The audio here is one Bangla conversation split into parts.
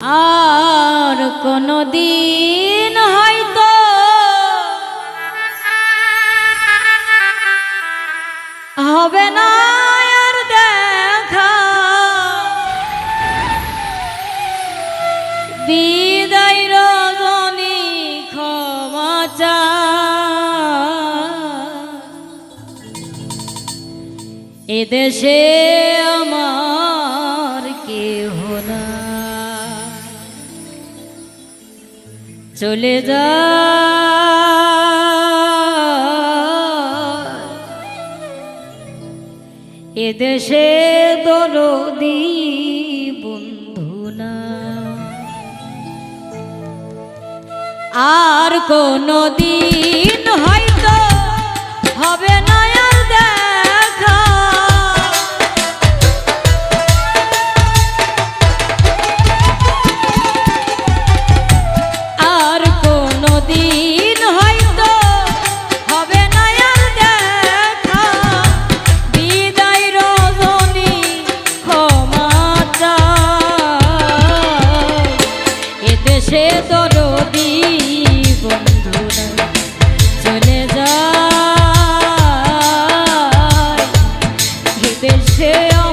আর কোনো দিন হয়তো হবে না আর দেখা। বিদায় রজনী ক্ষমা চা। এদেশে আমার চলে যা। এদেশে দরদি বন্ধু না আর কোনো দিন হয়তো এদেশে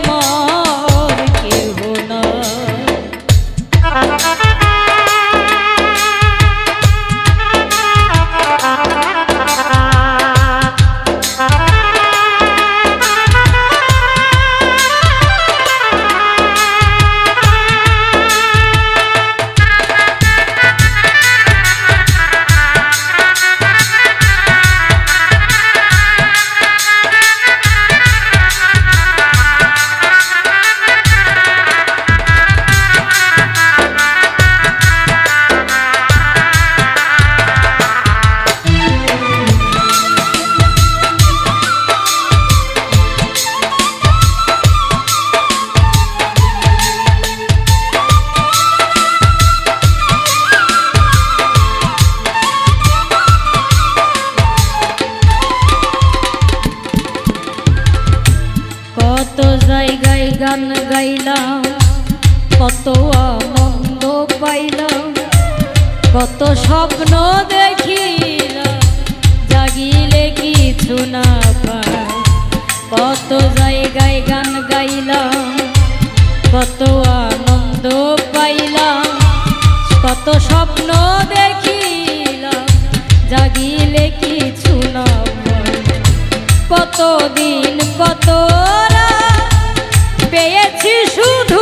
গান গাইলাম, কত আনন্দ পাইলাম, কত স্বপ্ন দেখিলাম, জাগিলে কিছু না পাই। কত জায়গায় গান গাইলাম, কত আনন্দ পাইলাম, কত স্বপ্ন দেখিলাম, জাগিলে কিছু না পাই। কতদিন কত পেয়েছি শুধু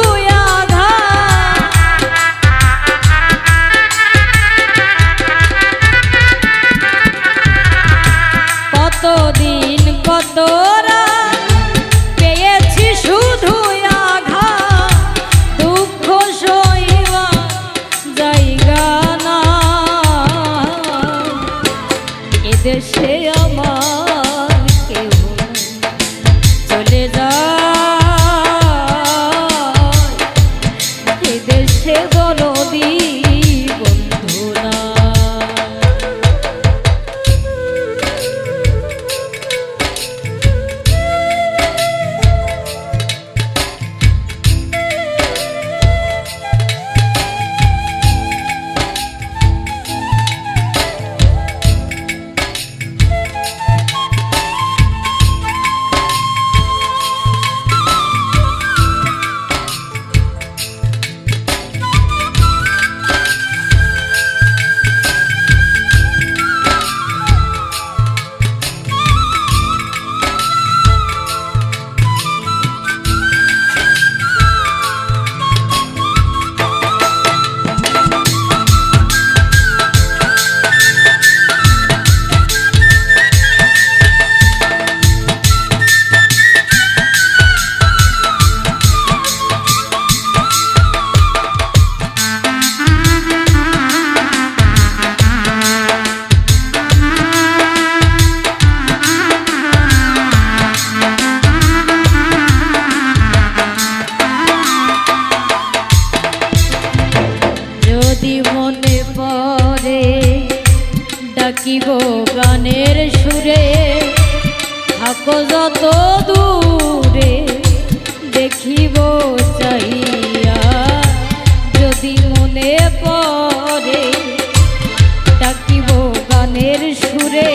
কতদিন কত ডাকিব গানের সুরে। থাকো যত দূরে, দেখিব চাইয়া যদি মনে পড়ে, ডাকিব গানের সুরে।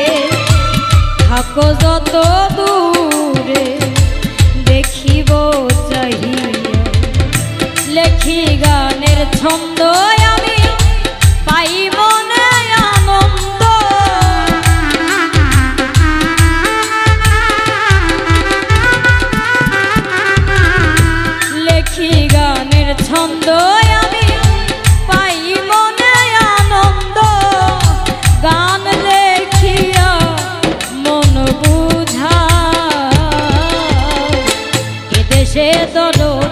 থাকো যত দূরে dolor.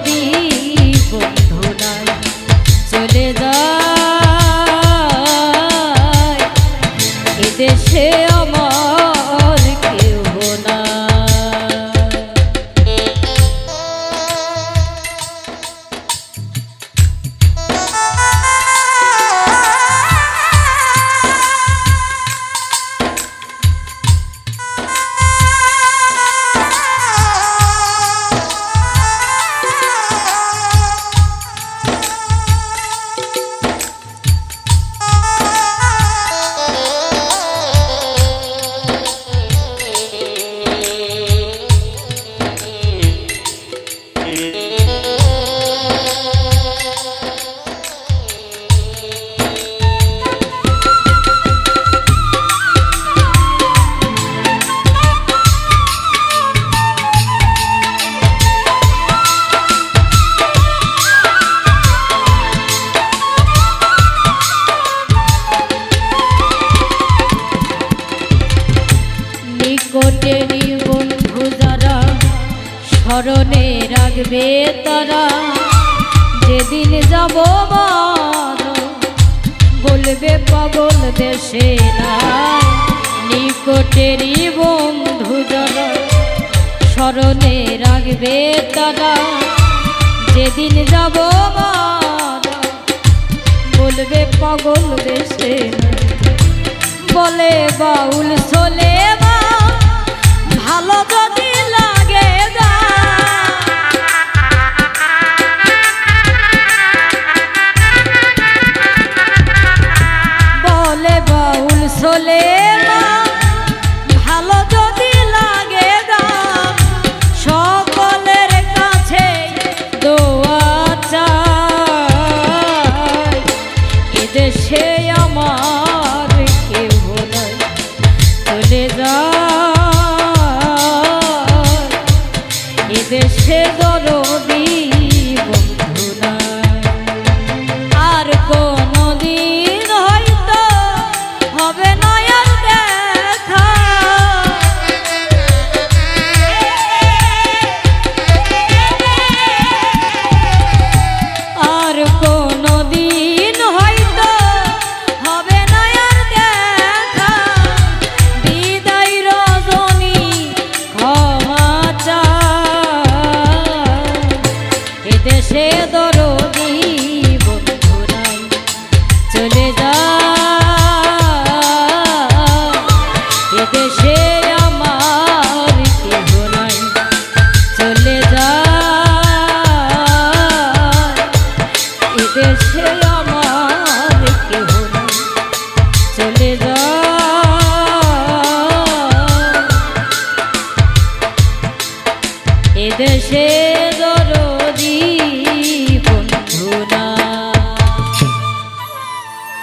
দেখবে তারা। যেদিন যাব বলবে পাগল দেশে নিকটেরই বন্ধু যারা। স্মরণে রাখবে তারা। যেদিন যাব বলবে পাগল দেশে বলে বাউল এদেশে দরদে